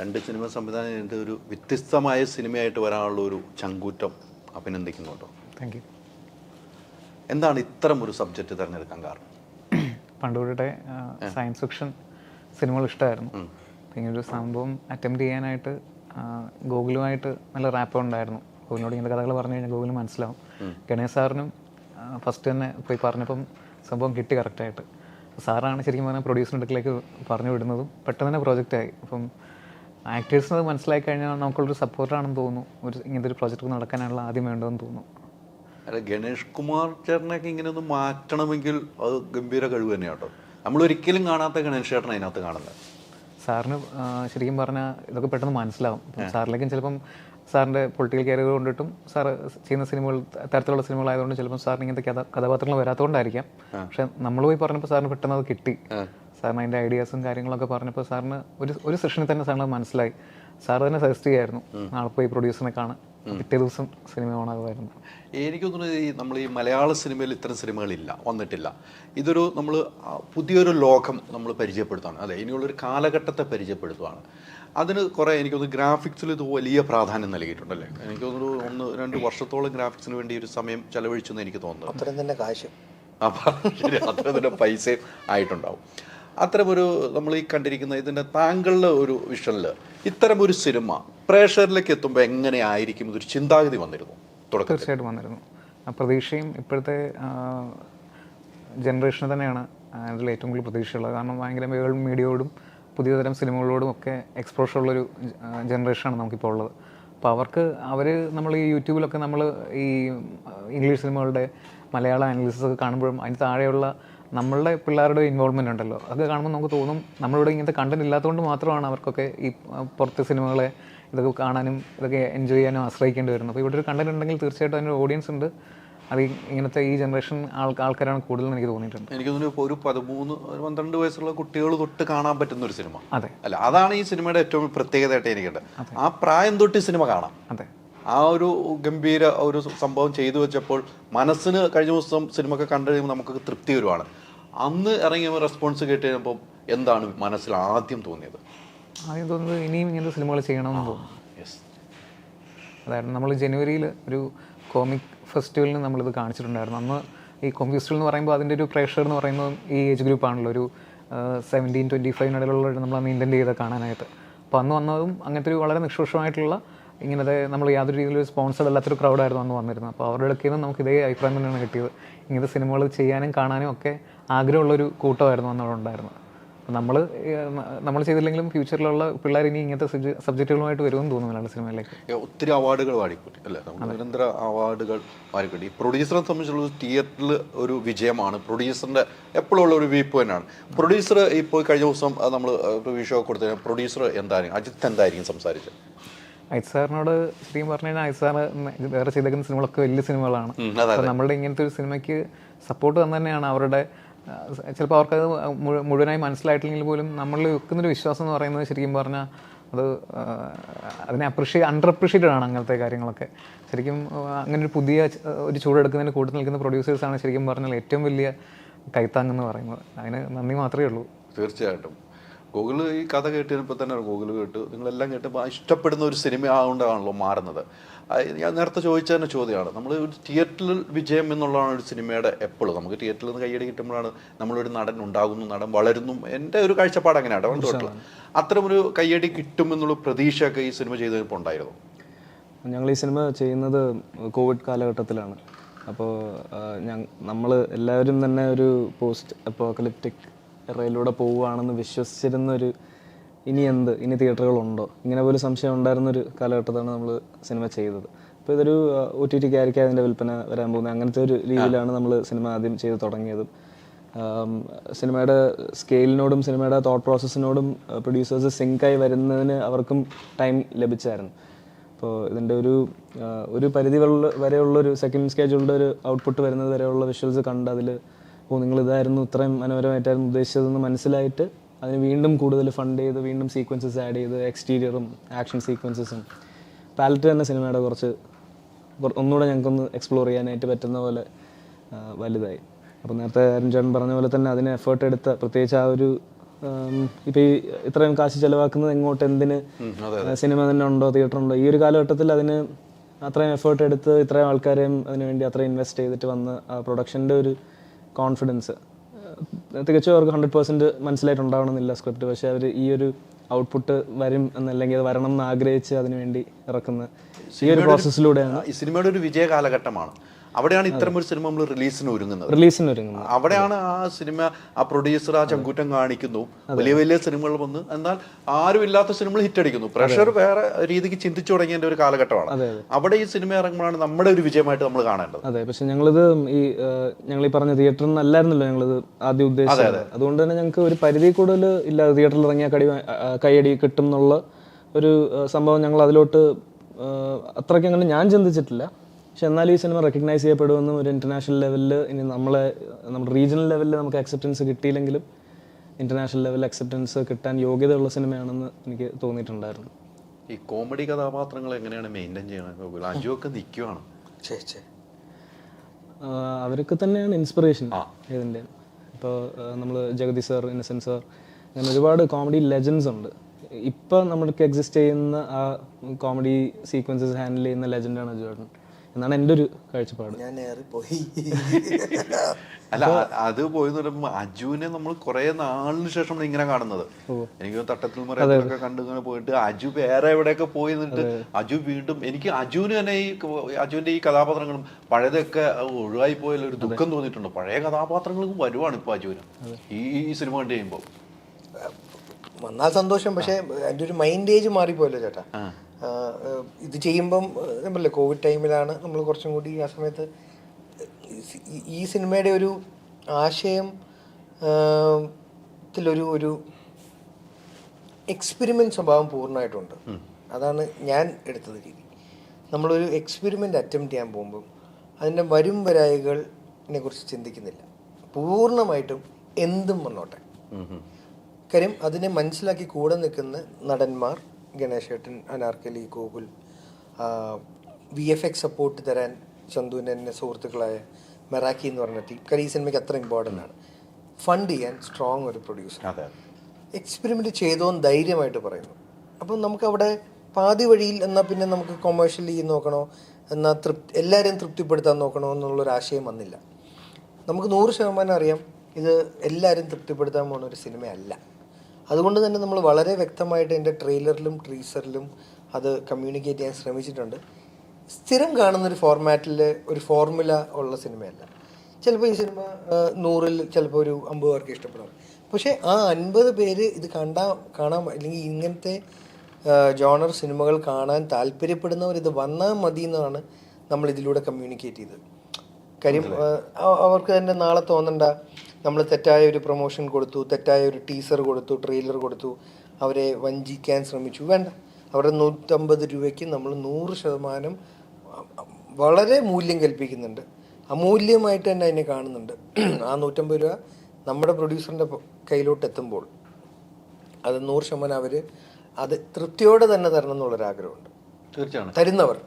രണ്ട് സിനിമ സംവിധാനം ചെയ്തിട്ട് ഒരു വ്യത്യസ്തമായ സിനിമയായിട്ട് വരാനുള്ള ഒരു ചങ്കൂറ്റം അഭിനന്ദിക്കുന്നുണ്ടോ? താങ്ക് യു എന്താണ് ഇത്തരം ഒരു സബ്ജക്റ്റ് തിരഞ്ഞെടുക്കാൻ കാരണം? പണ്ടുകൂടെ സയൻസ് ഫിക്ഷൻ സിനിമകൾ ഇഷ്ടമായിരുന്നു. പിന്നെ ഒരു സംഭവം അറ്റംപ്റ്റ് ചെയ്യാനായിട്ട് ഗൂഗിളുമായിട്ട് നല്ല റാപ്പ് ഉണ്ടായിരുന്നു. ഗൂഗിളിനോട് ഇങ്ങനെ കഥകൾ പറഞ്ഞു കഴിഞ്ഞാൽ ഗൂഗിൾ മനസ്സിലാവും. ഗണേശ് സാറിനും ഫസ്റ്റ് തന്നെ പോയി പറഞ്ഞപ്പം സംഭവം കിട്ടി കറക്റ്റായിട്ട് സാറാണ് ശരിക്കും പറഞ്ഞാൽ പ്രൊഡ്യൂസറിന്റെ അടുക്കിലേക്ക് പറഞ്ഞു വിടുന്നതും പെട്ടെന്ന് തന്നെ പ്രോജക്റ്റായി അപ്പം ആക്ടേഴ്സിന് അത് മനസ്സിലാക്കി കഴിഞ്ഞാൽ നമുക്കുള്ളൊരു സപ്പോർട്ടാണെന്ന് തോന്നുന്നു. ഒരു ഇങ്ങനത്തെ ഒരു പ്രോജക്റ്റ് നടക്കാനുള്ള ആദ്യം വേണ്ടതെന്ന് തോന്നുന്നു. അല്ല ഗണേഷ് കുമാർ ചേട്ടനൊക്കെ ഇങ്ങനെ ഒന്ന് മാറ്റണമെങ്കിൽ അത് ഗംഭീര കഴിവ് തന്നെയാണ് കേട്ടോ. നമ്മൾ ഒരിക്കലും കാണാത്ത ഗണേഷ് ചേട്ടൻ അതിനകത്ത് കാണുന്നത്. സാറിന് ശരിക്കും പറഞ്ഞാൽ ഇതൊക്കെ പെട്ടെന്ന് മനസ്സിലാവും. സാറിലേക്കും ചിലപ്പം സാറിന്റെ പൊളിറ്റിക്കൽ കരിയർ കൊണ്ടിട്ടും സാർ ചെയ്യുന്ന സിനിമകൾ തരത്തിലുള്ള സിനിമകളായതുകൊണ്ട് ചിലപ്പോൾ സാറിന് ഇങ്ങനത്തെ കഥ കഥാപാത്രങ്ങൾ വരാത്തതുകൊണ്ടായിരിക്കാം. പക്ഷെ നമ്മൾ പോയി പറഞ്ഞപ്പോൾ സാറിന് പെട്ടെന്ന് അത് കിട്ടി. സാറിന് അതിന്റെ ഐഡിയാസും കാര്യങ്ങളൊക്കെ പറഞ്ഞപ്പോൾ സാറിന് ഒരു ഒരു സെഷനിൽ തന്നെ സാറിന് മനസ്സിലായി. സാർ തന്നെ സജസ്റ്റ് ചെയ്യായിരുന്നു. നാളെ പോയി പ്രൊഡ്യൂസറിനെ കാണാൻ. പിറ്റേ ദിവസം സിനിമ ഓണാകുമായിരുന്നു എനിക്ക് തോന്നുന്നത് ഈ നമ്മൾ ഈ മലയാള സിനിമയിൽ ഇത്തരം സിനിമകളില്ല വന്നിട്ടില്ല. ഇതൊരു നമ്മൾ പുതിയൊരു ലോകം നമ്മൾ പരിചയപ്പെടുത്തുകയാണ് അതെ ഇനിയുള്ളൊരു കാലഘട്ടത്തെ പരിചയപ്പെടുത്തുകയാണ് അതിന് കുറേ എനിക്ക് തോന്നുന്നു ഗ്രാഫിക്സിൽ ഇത് വലിയ പ്രാധാന്യം നൽകിയിട്ടുണ്ടല്ലേ എനിക്ക് തോന്നുന്നു ഒന്ന് രണ്ട് വർഷത്തോളം ഗ്രാഫിക്സിന് വേണ്ടി ഒരു സമയം ചെലവഴിച്ചെന്ന് എനിക്ക് തോന്നുന്നു. അത്രയും തന്നെ കാശ്. അപ്പം അത്രയും അത്ര തന്നെ പൈസയും ആയിട്ടുണ്ടാവും. അത്തരമൊരു നമ്മൾ ഈ കണ്ടിരിക്കുന്ന ഇതിന്റെ താങ്കളുടെ ഒരു വിഷനിൽ ഇത്തരം ഒരു സിനിമ പ്രേക്ഷകരിലേക്ക് എത്തുമ്പോൾ എങ്ങനെയായിരിക്കും ഇതൊരു ചിന്താഗതി വന്നിരുന്നു? തീർച്ചയായിട്ടും വന്നിരുന്നു. പ്രതീക്ഷയും ഇപ്പോഴത്തെ ജനറേഷൻ തന്നെയാണ് അതിൽ ഏറ്റവും കൂടുതൽ പ്രതീക്ഷയുള്ളത്. കാരണം ഭയങ്കര വേൾഡ് മീഡിയയോടും പുതിയ തരം സിനിമകളോടും ഒക്കെ എക്സ്പോഷർ ഉള്ളൊരു ജനറേഷനാണ് നമുക്കിപ്പോൾ ഉള്ളത്. അപ്പോൾ അവർക്ക് അവർ നമ്മൾ ഈ യൂട്യൂബിലൊക്കെ നമ്മൾ ഈ ഇംഗ്ലീഷ് സിനിമകളുടെ മലയാള അനാലിസിസ് ഒക്കെ കാണുമ്പോഴും അതിന് താഴെയുള്ള നമ്മളുടെ പിള്ളേരുടെ ഇൻവോൾവ്മെന്റ് ഉണ്ടല്ലോ. അത് കാണുമ്പോൾ നമുക്ക് തോന്നും നമ്മളിവിടെ ഇങ്ങനത്തെ കണ്ടന്റ് ഇല്ലാത്തതുകൊണ്ട് മാത്രമാണ് അവർക്കൊക്കെ ഈ പുറത്ത് സിനിമകളെ ഇതൊക്കെ കാണാനും ഇതൊക്കെ എൻജോയ് ചെയ്യാനും ആശ്രയിക്കേണ്ടി വരുന്നത്. അപ്പോൾ ഇവിടെ ഒരു കണ്ടന്റ് ഉണ്ടെങ്കിൽ തീർച്ചയായിട്ടും അതിന്റെ ഓഡിയൻസ് ഉണ്ട്. അത് ഇങ്ങനത്തെ ഈ ജനറേഷൻ ആൾ ആൾക്കാരാണ് കൂടുതൽ എനിക്ക് തോന്നിയിട്ടുണ്ട്. എനിക്ക് തോന്നുന്നു ഇപ്പോൾ ഒരു പതിമൂന്ന് ഒരു പന്ത്രണ്ട് വയസ്സുള്ള കുട്ടികൾ തൊട്ട് കാണാൻ പറ്റുന്ന ഒരു സിനിമ. അതെ. അല്ല അതാണ് ഈ സിനിമയുടെ ഏറ്റവും പ്രത്യേകതയായിട്ട് എനിക്കുണ്ട്. ആ പ്രായം തൊട്ട് ഈ സിനിമ കാണാം. അതെ. ആ ഒരു ഗംഭീര ഒരു സംഭവം ചെയ്തു വെച്ചപ്പോൾ മനസ്സിന് കഴിഞ്ഞ ദിവസം സിനിമ ഒക്കെ കണ്ടു കഴിയുമ്പോൾ നമുക്ക് തൃപ്തി വരുവാണ്. അന്ന് ഇറങ്ങിയ റെസ്പോൺസ് കേട്ട് കഴിഞ്ഞപ്പോൾ എന്താണ് മനസ്സിൽ ആദ്യം തോന്നിയത്? ആദ്യം തോന്നുന്നത് ഇനിയും ഇങ്ങനത്തെ സിനിമകൾ ചെയ്യണമെന്ന് തോന്നുന്നു. യെസ് അതായത് നമ്മൾ ജനുവരിയിൽ ഒരു കോമിക് ഫെസ്റ്റിവലിന് നമ്മളിത് കാണിച്ചിട്ടുണ്ടായിരുന്നു. അന്ന് ഈ കോമിക് ഫെസ്റ്റിവൽ എന്ന് പറയുമ്പോൾ അതിന്റെ ഒരു പ്രേക്ഷകർ എന്ന് പറയുന്നത് ഈ ഏജ് ഗ്രൂപ്പ് ആണല്ലോ. ഒരു സെവന്റീൻ ട്വന്റി ഫൈവിനിടയിലുള്ള നമ്മൾ അന്ന് ഇന്റന്റ് ചെയ്ത് കാണാനായിട്ട്. അപ്പോൾ അന്ന് വന്നതും അങ്ങനത്തെ ഒരു വളരെ നിഷ്പക്ഷമായിട്ടുള്ള ഇങ്ങനത്തെ നമ്മൾ യാതൊരു രീതിയിലും സ്പോൺസർഡ് അല്ലാത്തൊരു ക്രൗഡായിരുന്നു അന്ന് വന്നിരുന്നത്. അപ്പോൾ അവരുടെ ഇടയ്ക്ക് നിന്ന് നമുക്ക് ഇതേ അഭിപ്രായം തന്നെയാണ് കിട്ടിയത്. ഇങ്ങനത്തെ സിനിമകൾ ചെയ്യാനും കാണാനും ഒക്കെ ആഗ്രഹമുള്ളൊരു കൂട്ടമായിരുന്നു അന്ന് അവിടെ ഉണ്ടായിരുന്നത്. നമ്മൾ നമ്മൾ ചെയ്തില്ലെങ്കിലും ഫ്യൂച്ചറിലുള്ള പിള്ളേർ ഇനി ഇങ്ങനത്തെ സബ്ജക്റ്റുകളുമായിട്ട് വരുമെന്ന് തോന്നുന്നു മലയാള സിനിമയിലേക്ക്. ഒത്തിരി അവാർഡുകൾ വാരിക്കൂട്ടി അല്ലേ? നിരന്തര അവാർഡുകൾ വാരിക്കൂട്ടി പ്രൊഡ്യൂസറെ സംബന്ധിച്ചുള്ള തിയേറ്ററിൽ ഒരു വിജയമാണ്. പ്രൊഡ്യൂസറിന്റെ എപ്പോഴും ഉള്ള ഒരു വീപ്പ് തന്നെയാണ് പ്രൊഡ്യൂസർ ഇപ്പോൾ കഴിഞ്ഞ ദിവസം നമ്മൾ റിവ്യൂ ഷോ കൊടുത്ത പ്രൊഡ്യൂസർ എന്തായിരിക്കും അജിത്ത് എന്തായിരിക്കും സംസാരിച്ചത്? അജിത് സാറിനോട് ശരിക്കും പറഞ്ഞു കഴിഞ്ഞാൽ ഐസാർ വേറെ ചെയ്തേക്കുന്ന സിനിമകളൊക്കെ വലിയ സിനിമകളാണ്. നമ്മളുടെ ഇങ്ങനത്തെ ഒരു സിനിമയ്ക്ക് സപ്പോർട്ട് തന്നെ തന്നെയാണ് അവരുടെ ചിലപ്പോൾ അവർക്കത് അത് മുഴുവനായി മനസ്സിലായിട്ടില്ലെങ്കിൽ പോലും നമ്മളിൽ വെക്കുന്നൊരു വിശ്വാസം എന്ന് പറയുന്നത് ശരിക്കും പറഞ്ഞാൽ അത് അതിനെ അപ്രിഷിയേ അണ്ടർ അപ്രിഷിയേറ്റഡ് ആണ് അങ്ങനത്തെ കാര്യങ്ങളൊക്കെ. ശരിക്കും അങ്ങനെ ഒരു പുതിയ ഒരു ചൂടെടുക്കുന്നതിന് കൂട്ടത്തിൽ നിൽക്കുന്ന പ്രൊഡ്യൂസേഴ്സാണ് ശരിക്കും പറഞ്ഞാൽ ഏറ്റവും വലിയ കൈത്താങ്ങെന്ന് പറയുന്നത്. അതിന് നന്ദി മാത്രമേ ഉള്ളൂ. തീർച്ചയായിട്ടും. ഗൂഗിൾ ഈ കഥ കേട്ടിരുന്നപ്പോൾ തന്നെ ഗൂഗിൾ കേട്ട്. നിങ്ങളെല്ലാം കേട്ടപ്പോൾ ആ ഇഷ്ടപ്പെടുന്ന ഒരു സിനിമ ആകൊണ്ടാണല്ലോ മാറുന്നത്. ഞാൻ നേരത്തെ ചോദിച്ച തന്നെ ചോദ്യമാണ്. നമ്മൾ ഒരു തിയേറ്ററിൽ വിജയം എന്നുള്ളതാണ് ഒരു സിനിമയുടെ എപ്പോഴും. നമുക്ക് തിയേറ്ററിൽ നിന്ന് കയ്യടി കിട്ടുമ്പോഴാണ് നമ്മളൊരു നടൻ ഉണ്ടാകുന്നു നടൻ വളരുന്നു. എന്റെ ഒരു കാഴ്ചപ്പാട് അങ്ങനെയാണ് തൊട്ടുള്ള അത്തരമൊരു കയ്യടി കിട്ടുമെന്നുള്ള പ്രതീക്ഷയൊക്കെ ഈ സിനിമ ചെയ്തപ്പോൾ ഉണ്ടായിരുന്നു. ഞങ്ങൾ ഈ സിനിമ ചെയ്യുന്നത് കോവിഡ് കാലഘട്ടത്തിലാണ്. അപ്പോൾ നമ്മൾ എല്ലാവരും തന്നെ ഒരു പോസ്റ്റ് അപ്പോക്കലിപ്റ്റിക് എറയിലൂടെ പോവുകയാണെന്ന് വിശ്വസിച്ചിരുന്നൊരു ഇനി എന്ത്? ഇനി തിയേറ്ററുകളുണ്ടോ? ഇങ്ങനെ പോലും സംശയം ഉണ്ടായിരുന്നൊരു കാലഘട്ടത്താണ് നമ്മൾ സിനിമ ചെയ്തത്. അപ്പോൾ ഇതൊരു ഒ ടി ടി ആയിരിക്കും അതിന്റെ വിൽപ്പന വരാൻ പോകുന്നത്. അങ്ങനത്തെ ഒരു രീതിയിലാണ് നമ്മൾ സിനിമ ആദ്യം ചെയ്ത് തുടങ്ങിയത്. സിനിമയുടെ സ്കെയിലിനോടും സിനിമയുടെ തോട്ട് പ്രോസസ്സിനോടും പ്രൊഡ്യൂസേഴ്സ് സിങ്കായി വരുന്നതിന് അവർക്കും ടൈം ലഭിച്ചായിരുന്നു. അപ്പോൾ ഇതിന്റെ ഒരു ഒരു പരിധി വരെയുള്ള വരെയുള്ളൊരു സെക്കൻഡ് സ്കേജുകളുടെ ഒരു ഔട്ട്പുട്ട് വരുന്നത് വരെയുള്ള വിഷ്വൽസ് കണ്ട് അതിൽ ഓ നിങ്ങൾ ഇതായിരുന്നു ഇത്രയും മനോഹരമായിട്ടായിരുന്നു ഉദ്ദേശിച്ചതെന്ന് മനസ്സിലായിട്ട് അതിന് വീണ്ടും കൂടുതൽ ഫണ്ട് ചെയ്ത് വീണ്ടും സീക്വൻസസ് ആഡ് ചെയ്ത് എക്സ്റ്റീരിയറും ആക്ഷൻ സീക്വൻസസും പാലറ്റ് തന്നെ സിനിമയുടെ കുറച്ച് കുറ- ഒന്നുകൂടെ ഞങ്ങൾക്കൊന്ന് എക്സ്പ്ലോർ ചെയ്യാനായിട്ട് പറ്റുന്ന പോലെ വലുതായി. അപ്പോൾ നേരത്തെ അരുൺ ചേട്ടൻ പറഞ്ഞ പോലെ തന്നെ അതിന് എഫേർട്ട് എടുത്ത പ്രത്യേകിച്ച് ആ ഒരു ഇപ്പോൾ ഈ ഇത്രയും കാശ് ചിലവാക്കുന്നത് എങ്ങോട്ട് എന്തിന് സിനിമ തന്നെ ഉണ്ടോ തിയേറ്റർ ഉണ്ടോ ഈ ഒരു കാലഘട്ടത്തിൽ അതിന് അത്രയും എഫേർട്ട് എടുത്ത് ഇത്രയും ആൾക്കാരെയും അതിനുവേണ്ടി അത്രയും ഇൻവെസ്റ്റ് ചെയ്തിട്ട് വന്ന് ആ പ്രൊഡക്ഷന്റെ ഒരു കോൺഫിഡൻസ് തികച്ചും അവർക്ക് ഹൺഡ്രഡ് പെർസെന്റ് മനസ്സിലായിട്ടുണ്ടാവണമെന്നില്ല സ്ക്രിപ്റ്റ് പക്ഷേ അവർ ഈ ഒരു ഔട്ട്പുട്ട് വരും എന്നല്ലെങ്കിൽ അത് വരണം എന്ന് ആഗ്രഹിച്ച് അതിനുവേണ്ടി ഇറക്കുന്ന ഈ ഒരു പ്രോസസ്സിലൂടെയാണ് ഈ സിനിമയുടെ ഒരു വിജയ കാലഘട്ടമാണ് അവിടെയാണ് ഇത്തരം ഒരു സിനിമ നമ്മൾ റിലീസിന് ഒരുങ്ങുന്നത്. റിലീസിന് ഒരുങ്ങുന്നത്. അവിടെയാണ് ആ സിനിമ ആ പ്രൊഡ്യൂസർ ആ ചങ്കൂറ്റം കാണിക്കുന്നു. വലിയ വലിയ സിനിമകൾ വന്ന് എന്നാൽ ആരും ഇല്ലാത്ത സിനിമകൾ ഹിറ്റ് അടിക്കുന്നു. പ്രഷർ വേറെ രീതിക്ക് ചിന്തിച്ചു തുടങ്ങിയതിന്റെ ഒരു കാലഘട്ടമാണ്. അവിടെ ഈ സിനിമ ഇറങ്ങുമ്പോഴാണ് നമ്മുടെ ഒരു വിജയമായിട്ട് നമ്മൾ കാണേണ്ടത്. അതെ പക്ഷെ ഞങ്ങളിത് ഈ ഞങ്ങൾ ഈ പറഞ്ഞ തിയേറ്ററിൽ നിന്നല്ലായിരുന്നല്ലോ ഞങ്ങളിത് ആദ്യം ഉദ്ദേശിച്ചത്. അതുകൊണ്ട് തന്നെ ഞങ്ങൾക്ക് ഒരു പരിധി കൂടുതൽ ഇല്ല തിയേറ്ററിൽ ഇറങ്ങിയ കടി കൈയടി കിട്ടും എന്നുള്ള ഒരു സംഭവം ഞങ്ങൾ അതിലോട്ട് അത്രയ്ക്ക് അങ്ങനെ ഞാൻ ചിന്തിച്ചിട്ടില്ല. പക്ഷെ എന്നാലും ഈ സിനിമ റെക്കഗ്നൈസ് ചെയ്യപ്പെടുമെന്നും ഒരു ഇന്റർനാഷണൽ ലെവലിൽ ഇനി നമ്മളെ നമ്മുടെ റീജിയണൽ ലെവലിൽ നമുക്ക് അക്സെപ്റ്റൻസ് കിട്ടിയില്ലെങ്കിലും ഇന്റർനാഷണൽ ലെവൽ അക്സെപ്റ്റൻസ് കിട്ടാൻ യോഗ്യതയുള്ള സിനിമയാണെന്ന് എനിക്ക് തോന്നിയിട്ടുണ്ടായിരുന്നു. ഈ കോമഡി കഥാപാത്രങ്ങൾ എങ്ങനെയാണ് മെയിന്റെയിൻ ചെയ്യണത് അജു ഒക്കെ നിൽക്കുവാണ് അവരൊക്കെ തന്നെയാണ് ഇൻസ്പിറേഷൻ ഇതിന്റെ ഇപ്പോൾ നമ്മൾ ജഗതി സർ ഇന്നസെന്റ് സർ അങ്ങനെ ഒരുപാട് കോമഡി ലെജൻസ് ഉണ്ട്. ഇപ്പം നമ്മൾക്ക് എക്സിസ്റ്റ് ചെയ്യുന്ന ആ കോമഡി സീക്വൻസസ് ഹാൻഡിൽ ചെയ്യുന്ന ലെജൻഡാണ് ജോർഡൻ എന്നാണ് എന്റെ ഒരു കാഴ്ചപ്പാട്. ഞാൻ പോയി അല്ല അത് പോയെന്ന് പറയുമ്പോൾ അജുവിനെ നമ്മൾ കുറെ നാളിന് ശേഷം ഇങ്ങനെ കാണുന്നത്. എനിക്ക് തട്ടത്തിൽ മറയൊക്കെ കണ്ടു ഇങ്ങനെ പോയിട്ട് അജു വേറെ എവിടെയൊക്കെ പോയി നിന്നിട്ട് അജു വീണ്ടും എനിക്ക് അജുവിന് തന്നെ ഈ അജുവിന്റെ ഈ കഥാപാത്രങ്ങളും പഴയതൊക്കെ ഒഴിവായി പോയാലും ഒരു ദുഃഖം തോന്നിയിട്ടുണ്ട്? പഴയ കഥാപാത്രങ്ങളും വരുവാണ് ഇപ്പൊ അജുവിന്. ഈ ഈ സിനിമ കണ്ടു കഴിയുമ്പോൾ വന്നാൽ സന്തോഷം പക്ഷെ എന്റെ ഒരു മൈൻഡ് ഏജ് മാറിപ്പോയല്ലോ ചേട്ടാ. ഇത് ചെയ്യുമ്പം നമ്മളല്ലേ കോവിഡ് ടൈമിലാണ് നമ്മൾ കുറച്ചും കൂടി ആ സമയത്ത് ഈ- സിനിമയുടെ ഒരു ആശയം ത്തിലൊരു ഒരു എക്സ്പെരിമെന്റ് സ്വഭാവം പൂർണമായിട്ടുണ്ട്. അതാണ് ഞാൻ എടുത്തത് രീതി. നമ്മളൊരു എക്സ്പെരിമെന്റ് അറ്റംപ്റ്റ് ചെയ്യാൻ പോകുമ്പം അതിന്റെ വരും വരായികളിനെ കുറിച്ച് ചിന്തിക്കുന്നില്ല. പൂർണമായിട്ടും എന്തും വന്നോട്ടെ. കാര്യം അതിനെ മനസ്സിലാക്കി കൂടെ നിൽക്കുന്ന നടന്മാർ ഗണേശേട്ടൻ Anarkali Gokul V F X support തരാൻ ചന്തുവിന്റെ തന്നെ സുഹൃത്തുക്കളായ മെറാക്കി എന്ന് പറഞ്ഞ ടീം കാര്യം ഈ സിനിമയ്ക്ക് അത്ര ഇമ്പോർട്ടന്റ് ആണ്. ഫണ്ട് ചെയ്യാൻ സ്ട്രോങ് ഒരു പ്രൊഡ്യൂസർ എക്സ്പെരിമെന്റ് ചെയ്തോന്ന് ധൈര്യമായിട്ട് പറയുന്നു. അപ്പം നമുക്കവിടെ പാതി വഴിയിൽ എന്നാൽ പിന്നെ നമുക്ക് കൊമേഴ്ഷ്യലി നോക്കണോ? എന്നാൽ തൃപ്തി എല്ലാവരെയും തൃപ്തിപ്പെടുത്താൻ നോക്കണോ എന്നുള്ളൊരു ആശയം വന്നില്ല. നമുക്ക് നൂറ് ശതമാനം അറിയാം. ഇത് എല്ലാവരും തൃപ്തിപ്പെടുത്താൻ പോകുന്ന ഒരു സിനിമയല്ല അതുകൊണ്ട് തന്നെ നമ്മൾ വളരെ വ്യക്തമായിട്ട് എന്റെ ട്രെയിലറിലും ട്രീസറിലും അത് കമ്മ്യൂണിക്കേറ്റ് ചെയ്യാൻ ശ്രമിച്ചിട്ടുണ്ട്. സ്ഥിരം കാണുന്ന ഒരു ഫോർമാറ്റിൽ ഒരു ഫോർമുല ഉള്ള സിനിമയല്ല ചിലപ്പോൾ ഈ സിനിമ നൂറിൽ ചിലപ്പോൾ ഒരു അമ്പത് പേർക്ക് ഇഷ്ടപ്പെടാം. പക്ഷേ ആ അൻപത് പേര് ഇത് കണ്ടാൽ കാണാൻ അല്ലെങ്കിൽ ഇങ്ങനത്തെ ജോണർ സിനിമകൾ കാണാൻ താല്പര്യപ്പെടുന്നവർ ഇത് വന്നാൽ മതി എന്നാണ് നമ്മൾ ഇതിലൂടെ കമ്മ്യൂണിക്കേറ്റ് ചെയ്തത്. കാര്യം അവർക്ക് തന്നെ നാളെ തോന്നണ്ട. നമ്മൾ തെറ്റായ ഒരു പ്രൊമോഷൻ കൊടുത്തു തെറ്റായ ഒരു ടീസർ കൊടുത്തു ട്രെയിലർ കൊടുത്തു അവരെ വഞ്ചിക്കാൻ ശ്രമിച്ചു. വേണ്ട. അവരുടെ നൂറ്റമ്പത് രൂപയ്ക്ക് നമ്മൾ നൂറ് ശതമാനം വളരെ മൂല്യം കൽപ്പിക്കുന്നുണ്ട്. അമൂല്യമായിട്ട് തന്നെ അതിനെ കാണുന്നുണ്ട്. ആ നൂറ്റമ്പത് രൂപ നമ്മുടെ പ്രൊഡ്യൂസറിന്റെ കയ്യിലോട്ട് എത്തുമ്പോൾ അത് നൂറ് ശതമാനം അവർ അത് തൃപ്തിയോടെ തന്നെ തരണം എന്നുള്ളൊരാഗ്രഹമുണ്ട്. തീർച്ചയാണ്. തരുന്നവർ.